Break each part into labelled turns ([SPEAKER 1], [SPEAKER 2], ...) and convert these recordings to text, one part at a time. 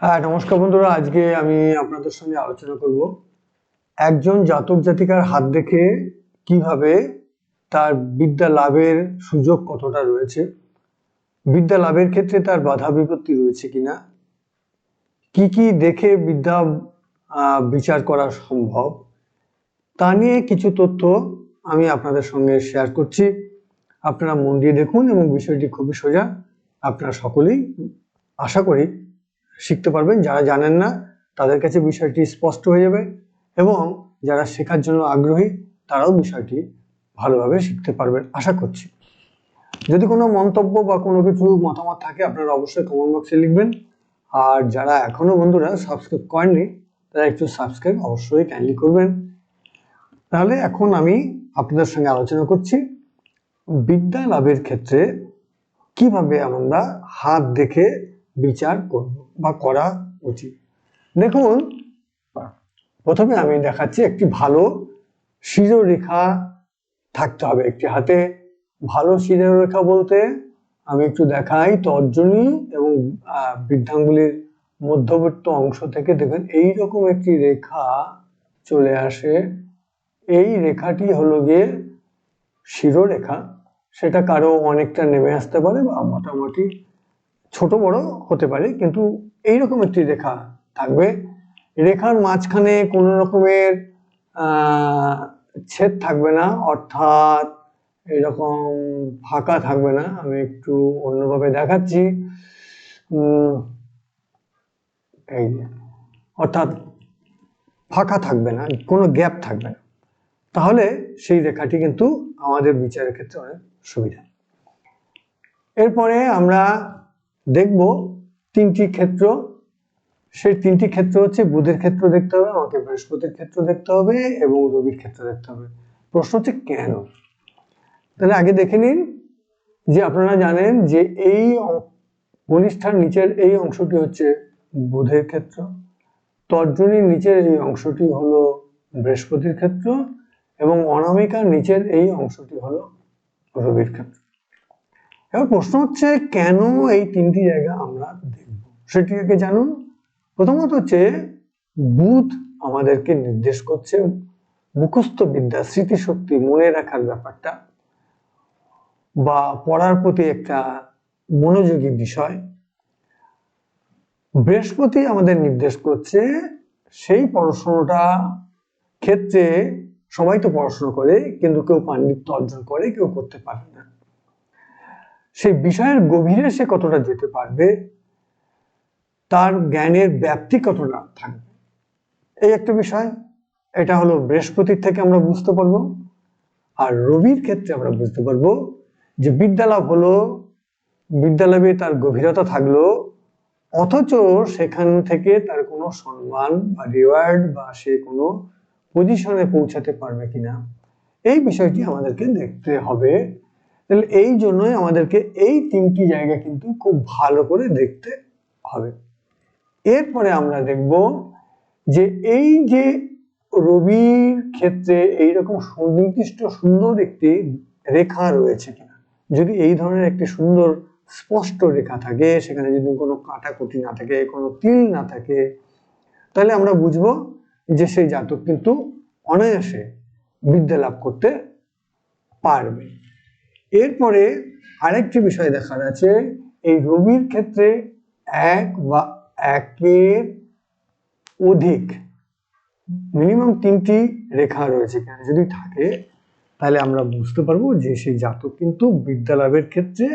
[SPEAKER 1] হ্যাঁ নমস্কার বন্ধুরা। আজকে আমি আপনাদের সঙ্গে আলোচনা করব। একজন জাতক জাতিকার হাত দেখে কীভাবে তার বিদ্যা লাভের সুযোগ কতটা রয়েছে, বিদ্যা লাভের ক্ষেত্রে তার বাধা বিপত্তি রয়েছে কিনা, কি কি দেখে বিদ্যা বিচার করা সম্ভব, তা নিয়ে কিছু তথ্য আমি আপনাদের সঙ্গে শেয়ার করছি। আপনারা মন দিয়ে দেখুন এবং বিষয়টি খুবই সোজা। আপনারা সকলেই আশা করি শিখতে পারবেন। যারা জানেন না, তাদের কাছে বিষয়টি স্পষ্ট হয়ে যাবে এবং যারা শেখার জন্য আগ্রহী, তারাও বিষয়টি ভালোভাবে শিখতে পারবেন আশা করছি। যদি কোনো মন্তব্য বা কোনো কিছু মতামত থাকে, আপনারা অবশ্যই কমেন্ট বক্সে লিখবেন। আর যারা এখনও বন্ধুরা সাবস্ক্রাইব করেননি, তারা একটু সাবস্ক্রাইব অবশ্যই কাইন্ডলি করবেন। তাহলে এখন আমি আপনাদের সঙ্গে আলোচনা করছি, বিদ্যা লাভের ক্ষেত্রে কীভাবে আমরা হাত দেখে বিচার করব? বা করা উচিত। দেখুন, প্রথমে আমি দেখাচ্ছি একটি ভালো শিরোরেখা থাকতে হবে একটি হাতে। ভালো শিরোরেখা বলতে আমি একটু দেখাই, তর্জনী এবং বৃদ্ধাঙ্গুলির মধ্যবর্তী অংশ থেকে দেখবেন এইরকম একটি রেখা চলে আসে। এই রেখাটি হলো গিয়ে শিরোরেখা। সেটা কারও অনেকটা নেমে আসতে পারে বা মোটামুটি ছোট বড় হতে পারে, কিন্তু এইরকম একটি রেখা থাকবে। রেখার মাঝখানে কোনো রকমের ছেদ থাকবে না, অর্থাৎ এরকম ফাঁকা থাকবে না। আমি একটু অন্যভাবে দেখাচ্ছি। এই অর্থাৎ ফাঁকা থাকবে না, কোনো গ্যাপ থাকবে না। তাহলে সেই রেখাটি কিন্তু আমাদের বিচারের ক্ষেত্রে অনেক সুবিধা। এরপরে আমরা দেখব তিনটি ক্ষেত্র, সেই তিনটি ক্ষেত্র হচ্ছে বুধের ক্ষেত্র দেখতে হবে, আমাকে বৃহস্পতির ক্ষেত্র দেখতে হবে এবং রবির ক্ষেত্র দেখতে হবে। প্রশ্ন হচ্ছে কেন? তাহলে আগে দেখে নিন যে আপনারা জানেন যে এই কনিষ্ঠার নিচের এই অংশটি হচ্ছে বুধের ক্ষেত্র, তর্জনীর নিচের এই অংশটি হলো বৃহস্পতির ক্ষেত্র এবং অনামিকার নিচের এই অংশটি হলো রবির ক্ষেত্র। এবার প্রশ্ন হচ্ছে কেন এই তিনটি জায়গা আমরা দেখব? সেটি আগে জানুন। প্রথমত হচ্ছে বুধ আমাদেরকে নির্দেশ করছে মুখস্থ বিদ্যা, স্মৃতিশক্তি, মনে রাখার ব্যাপারটা বা পড়ার প্রতি একটা মনোযোগী বিষয়। বৃহস্পতি আমাদের নির্দেশ করছে, সেই পড়াশোনাটা ক্ষেত্রে সবাই তো পড়াশোনা করে, কিন্তু কেউ পাণ্ডিত্য অর্জন করে, কেউ করতে পারে না। সেই বিষয়ের গভীরে সে কতটা যেতে পারবে তার জ্ঞানের ব্যাপ্তি কতটা থাকবে। এই একটা বিষয়, এটা হলো বৃহস্পতির থেকে আমরা বুঝতে পারব, আর রবির ক্ষেত্রে আমরা বুঝতে পারব যে বিদ্যালাভ হলো, বিদ্যালাভে তার গভীরতা থাকল, অথচ সেখান থেকে তার কোনো সম্মান বা রিওয়ার্ড বা সে কোনো পজিশনে পৌঁছাতে পারবে কিনা, এই বিষয়টি আমাদেরকে দেখতে হবে। তাহলে এই জন্যই আমাদেরকে এই তিনটি জায়গা কিন্তু খুব ভালো করে দেখতে হবে। এরপরে আমরা দেখব যে এই যে রবির ক্ষেত্রে এইরকম সুনির্দিষ্ট সুন্দর একটি রেখা রয়েছে কিনা, যদি এই ধরনের একটি সুন্দর স্পষ্ট রেখা থাকে, সেখানে যদি কোনো কাটাকুটি না থাকে, কোনো তিল না থাকে, তাহলে আমরা বুঝব যে সেই জাতক কিন্তু অনায়াসে বিদ্যা লাভ করতে পারবে। এরপরে আরেকটি বিষয় দেখার আছে, এই রবির ক্ষেত্রে এক বা একের অধিক মিনিমাম তিনটি রেখা রয়েছে এখানে যদি থাকে, তাহলে আমরা বুঝতে পারব যে সেই জাতক কিন্তু বিদ্যা লাভের ক্ষেত্রে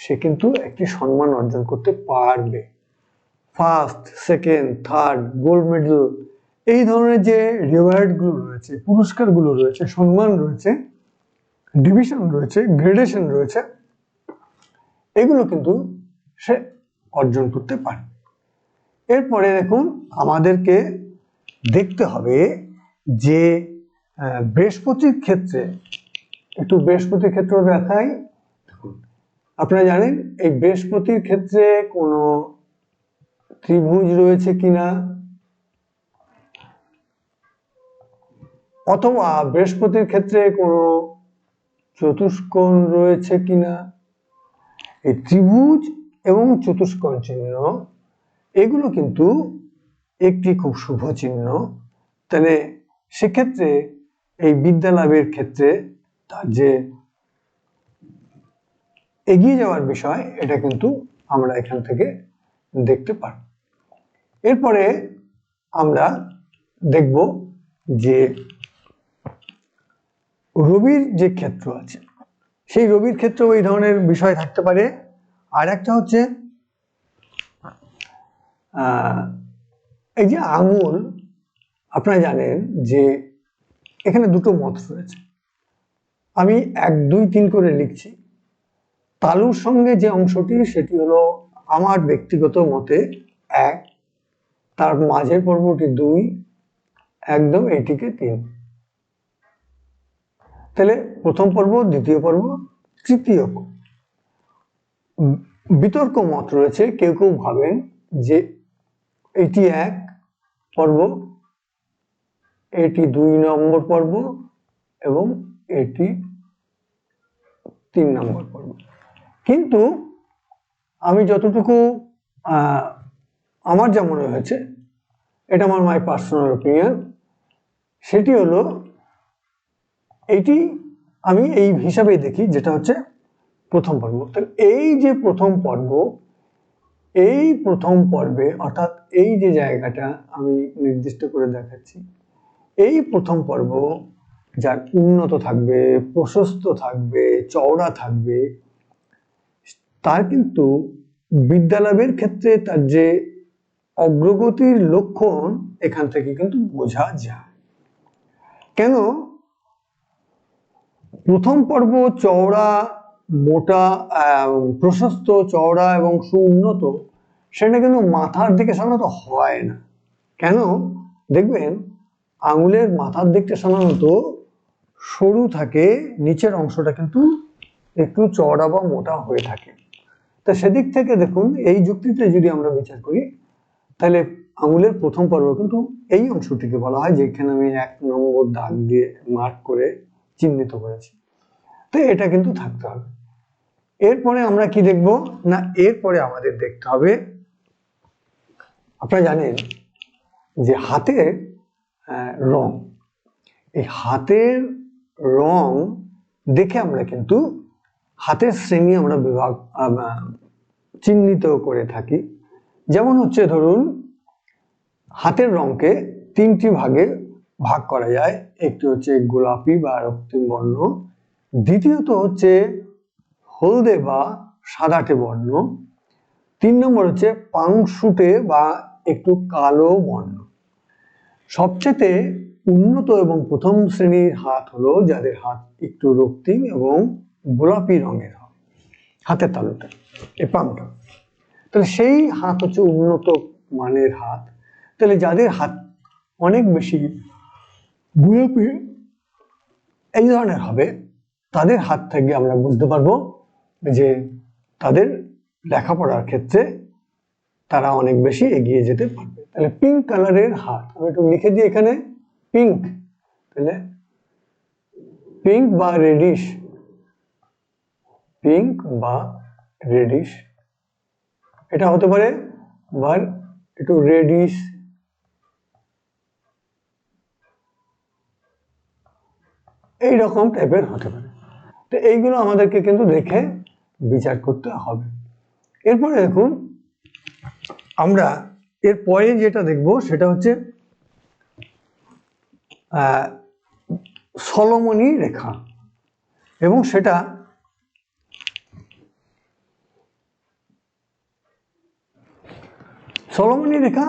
[SPEAKER 1] সে কিন্তু একটি সম্মান অর্জন করতে পারবে। First second third gold medal এই ধরনের যে রিওয়ার্ডগুলো রয়েছে পুরস্কারগুলো রয়েছে, সম্মান রয়েছে ডিভিশন রয়েছে গ্রেডেশন রয়েছে, এগুলো কিন্তু সে অর্জন করতে পারে এরপরে দেখুন আমাদেরকে দেখতে হবে যে বৃহস্পতির ক্ষেত্রে, একটু বৃহস্পতির ক্ষেত্র দেখাই। দেখুন, আপনারা জানেন এই বৃহস্পতির ক্ষেত্রে কোনো ত্রিভুজ রয়েছে কিনা? অথবা বৃহস্পতির ক্ষেত্রে কোনো চতুষ্কোণ রয়েছে কিনা? এই ত্রিভুজ এবং চতুষ্কোণ চিহ্ন এগুলো কিন্তু একটি খুব শুভ চিহ্ন। তাহলে সেক্ষেত্রে এই বিদ্যা লাভের ক্ষেত্রে তার যে এগিয়ে যাওয়ার বিষয়, এটা কিন্তু আমরা এখান থেকে দেখতে পারি। এরপরে আমরা দেখব যে রবির যে ক্ষেত্র আছে, সেই রবির ক্ষেত্রে ওই ধরনের বিষয় থাকতে পারে। আর একটা হচ্ছে এই যে আঙুল, আপনারা জানেন যে এখানে দুটো মত রয়েছে। আমি এক, দুই, তিন করে লিখছি। তালুর সঙ্গে যে অংশটি, সেটি হলো আমার ব্যক্তিগত মতে এক, তার মাঝের পর্বটি দুই, একদম এটিকে তিন। তাহলে প্রথম পর্ব, দ্বিতীয় পর্ব, তৃতীয় বিতর্ক মত রয়েছে, কেউ কেউ ভাবেন যে এটি এক পর্ব, এটি দুই নম্বর পর্ব এবং এটি তিন নম্বর পর্ব। কিন্তু আমি যতটুকু আমার যা মনে হয়েছে, এটা আমার মাই পার্সোনাল ওপিনিয়ন সেটি হলো এইটি আমি এই হিসাবে দেখি, যেটা হচ্ছে প্রথম পর্ব। তাহলে এই যে প্রথম পর্ব এই প্রথম পর্বে, অর্থাৎ এই যে জায়গাটা আমি নির্দিষ্ট করে দেখাচ্ছি, এই প্রথম পর্ব যার উন্নত থাকবে, প্রশস্ত থাকবে, চওড়া থাকবে, তার কিন্তু বিদ্যালাভের ক্ষেত্রে তার যে অগ্রগতির লক্ষণ, এখান থেকে কিন্তু বোঝা যায়। কেন? প্রথম পর্ব চওড়া, মোটা প্রশস্ত, চওড়া এবং সুউন্নত সেটা কিন্তু মাথার দিকে সাধারণত হয় না। কেন? দেখবেন, আঙুলের মাথার দিকটা সাধারণত সরু থাকে, নিচের অংশটা কিন্তু একটু চওড়া বা মোটা হয়ে থাকে। তা সেদিক থেকে দেখুন, এই যুক্তিতে যদি আমরা বিচার করি, তাহলে আঙুলের প্রথম পর্ব কিন্তু এই অংশটিকে বলা হয়, যেখানে আমি এক নম্বর দাগ দিয়ে মার্ক করে চিহ্নিত করেছি। তো এটা কিন্তু থাকতে হবে। এরপরে আমরা কি দেখব? না, এরপরে আমাদের দেখতে হবে আপনারা জানেন যে হাতের রং। এই হাতের রং দেখে আমরা কিন্তু হাতের শ্রেণি আমরা বিভাগ চিহ্নিত করে থাকি। যেমন হচ্ছে ধরুন, হাতের রংকে তিনটি ভাগে ভাগ করা যায়। একটি হচ্ছে গোলাপি বা রক্তিম বর্ণ। দ্বিতীয়ত হচ্ছে হলদে বা সাদাটে বর্ণ। তিন নম্বর হচ্ছে পাংশুটে বা একটু কালো বর্ণ। সবচেয়ে উন্নত এবং প্রথম শ্রেণির হাত হলো যাদের হাত একটু রক্তিম এবং গোলাপি রঙের হাতের তালুটা এই পামটা তাহলে সেই হাত হচ্ছে উন্নত মানের হাত। তাহলে যাদের হাত অনেক বেশি গোলাপি, এই ধরনের হবে, তাদের হাত থেকে আমরা বুঝতে পারব যে তাদের লেখাপড়ার ক্ষেত্রে তারা অনেক বেশি এগিয়ে যেতে পারবে। তাহলে পিঙ্ক কালারের হাত আমি একটু লিখে দিই এখানে পিঙ্ক তাহলে পিঙ্ক বা রেডিশ পিঙ্ক বা রেডিশ এটা হতে পারে বা একটু রেডিশ এই রকম টাইপের হতে পারে। তো এইগুলো আমাদেরকে কিন্তু দেখে বিচার করতে হবে। এরপরে দেখুন, আমরা এর পরে যেটা দেখব সেটা হচ্ছে সলোমনি রেখা। এবং সেটা সলোমনি রেখা,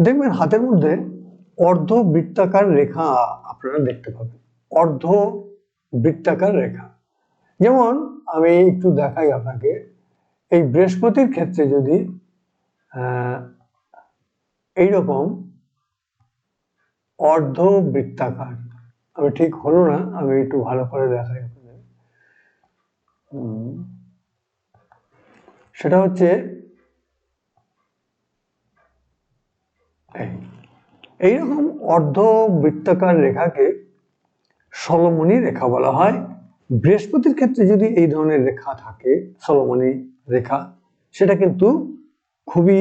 [SPEAKER 1] দেখবেন হাতের মধ্যে অর্ধ বৃত্তাকার রেখা আপনারা দেখতে পাবেন। অর্ধ বৃত্তাকার রেখা। যেমন আমি একটু দেখাই আপনাকে এই বৃহস্পতির ক্ষেত্রে যদি এইরকম অর্ধ বৃত্তাকার আমি ঠিক হলো না, আমি একটু ভালো করে দেখাই আপনাদের। সেটা হচ্ছে, এই, এইরকম অর্ধ বৃত্তাকার রেখাকে সলমনি রেখা বলা হয়। বৃহস্পতির ক্ষেত্রে যদি এই ধরনের রেখা থাকে, সলমনি রেখা, সেটা কিন্তু খুবই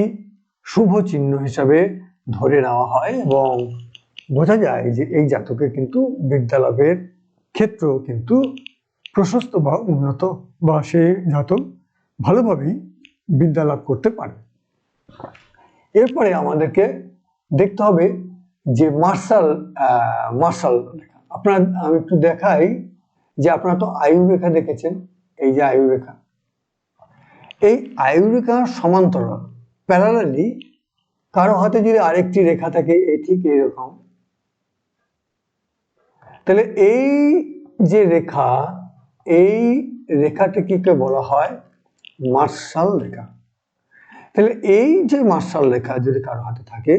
[SPEAKER 1] শুভ চিহ্ন হিসাবে ধরে নেওয়া হয় এবং বোঝা যায় যে এই জাতকে কিন্তু বিদ্যালাভের ক্ষেত্র কিন্তু প্রশস্ত বা উন্নত বা সে জাতক ভালোভাবেই বিদ্যা লাভ করতে পারে। এরপরে আমাদেরকে দেখতে হবে যে মার্শাল মার্শাল রেখা। আপনার, আমি একটু দেখাই যে আপনারা তো আয়ু রেখা দেখেছেন, এই যে আয়ু রেখা। এই আয়ু রেখার সমান্তরাল প্যারালালি কারও হাতে যদি আরেকটি রেখা থাকে এই ঠিক এরকম। তাহলে এই যে রেখা, এই রেখাটিকে বলা হয় মার্শাল রেখা। তাহলে এই যে মার্শাল রেখা যদি কারও হাতে থাকে,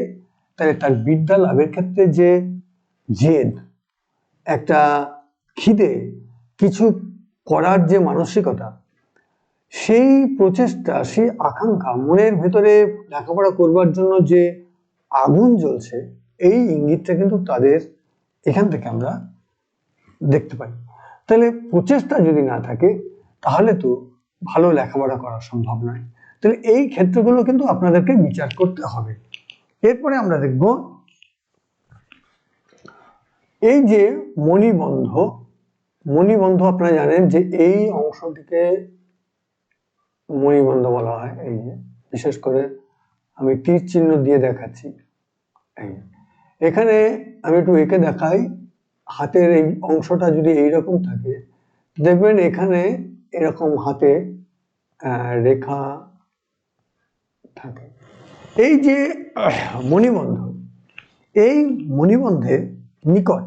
[SPEAKER 1] তাহলে তার বিদ্যা লাভের ক্ষেত্রে যে জেদ, একটা খিদে, কিছু করার যে মানসিকতা সেই প্রচেষ্টা, সেই আকাঙ্ক্ষা মনের ভেতরে লেখাপড়া করবার জন্য যে আগুন জ্বলছে, এই ইঙ্গিতটা কিন্তু তাদের এখান থেকে আমরা দেখতে পাই। তাহলে প্রচেষ্টা যদি না থাকে, তাহলে তো ভালো লেখাপড়া করা সম্ভব নয়। তাহলে এই ক্ষেত্রগুলো কিন্তু আপনাদেরকে বিচার করতে হবে। এরপরে আমরা দেখব এই যে মণিবন্ধ মণিবন্ধ আপনারা জানেন যে এই অংশটিকে মণিবন্ধ বলা হয়, এই যে। বিশেষ করে আমি তীর চিহ্ন দিয়ে দেখাচ্ছি এখানে আমি একটু এঁকে দেখাই, হাতের এই অংশটা যদি এইরকম থাকে, দেখবেন এখানে এরকম হাতে রেখা থাকে। এই যে, মণিবন্ধ, এই মণিবন্ধে নিকট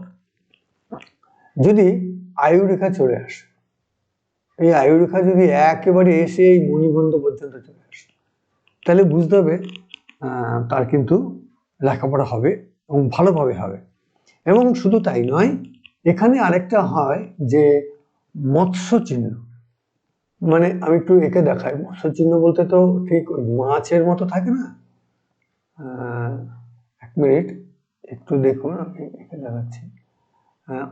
[SPEAKER 1] যদি আয়ু রেখা চলে আসে এই আয়ু রেখা যদি একেবারে এসে এই মণিবন্ধ পর্যন্ত চলে আসে, তাহলে বুঝতে হবে তার কিন্তু লেখাপড়া হবে এবং ভালোভাবে হবে। এবং শুধু তাই নয়, এখানে আরেকটা হয় যে মৎস্য চিহ্ন। মানে আমি একটু একে দেখাই, মৎস্য চিহ্ন বলতে তো ঠিক ওই মাছের মতো থাকে না? এক মিনিট, একটু দেখুন, আমি একে দেখাচ্ছি।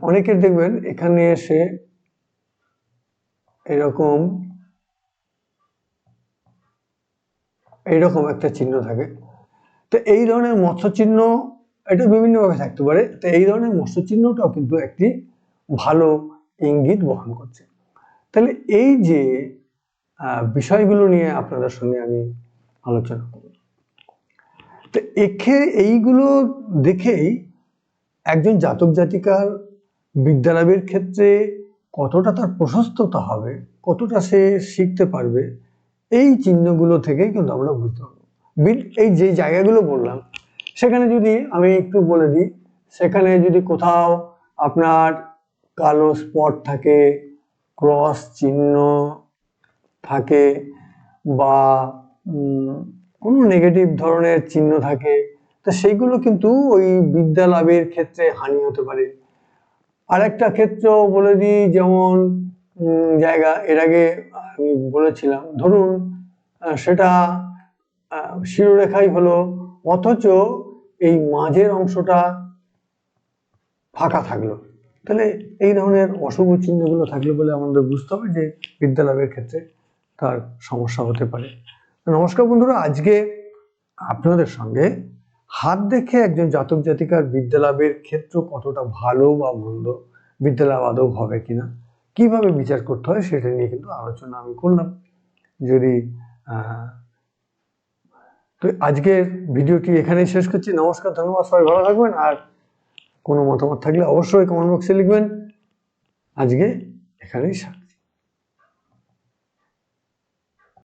[SPEAKER 1] অনেকের দেখবেন এখানে এসে এরকম, এইরকম একটা চিহ্ন থাকে। তো এই ধরনের মৎস্য চিহ্ন এটা বিভিন্নভাবে থাকতে পারে। তো এই ধরনের মৎস্য চিহ্নটাও কিন্তু একটি ভালো ইঙ্গিত বহন করছে। তাহলে এই যে বিষয়গুলো নিয়ে আপনাদের সঙ্গে আমি আলোচনা করব। তো এখে এইগুলো দেখেই একজন জাতক জাতিকার বিদ্যালাভের ক্ষেত্রে কতটা তার প্রশস্ততা হবে, কতটা সে শিখতে পারবে, এই চিহ্নগুলো থেকেই কিন্তু আমরা বুঝতে পারব। এই যে জায়গাগুলো বললাম, সেখানে যদি আমি একটু বলে দিই, সেখানে যদি কোথাও আপনার কালো স্পট থাকে, ক্রস চিহ্ন থাকে বা কোনো নেগেটিভ ধরনের চিহ্ন থাকে, তো সেইগুলো কিন্তু ওই বিদ্যা লাভের ক্ষেত্রে হানি হতে পারে। আরেকটা ক্ষেত্র বলে দিই, যেমন জায়গা, এর আগে আমি বলেছিলাম, ধরুন সেটা শিরোরেখাই হলো, অথচ এই মাঝের অংশটা ফাঁকা থাকল। তাহলে এই ধরনের অশুভ চিহ্নগুলো থাকলে বলে আমাদের বুঝতে হবে যে বিদ্যালাভের ক্ষেত্রে তার সমস্যা হতে পারে। নমস্কার বন্ধুরা, আজকে আপনাদের সঙ্গে হাত দেখে একজন জাতক জাতিকার বিদ্যালাভের ক্ষেত্র কতটা ভালো বা মন্দ? বিদ্যালাভ আদৌ হবে কিনা? কীভাবে বিচার করতে হয় সেটা নিয়ে কিন্তু আলোচনা আমি করলাম। যদি তো আজকের ভিডিওটি এখানেই শেষ করছি। নমস্কার, ধন্যবাদ, সবাই ভালো থাকবেন। আর কোনো মতামত থাকলে অবশ্যই কমেন্ট বক্সে লিখবেন। আজকে এখানেই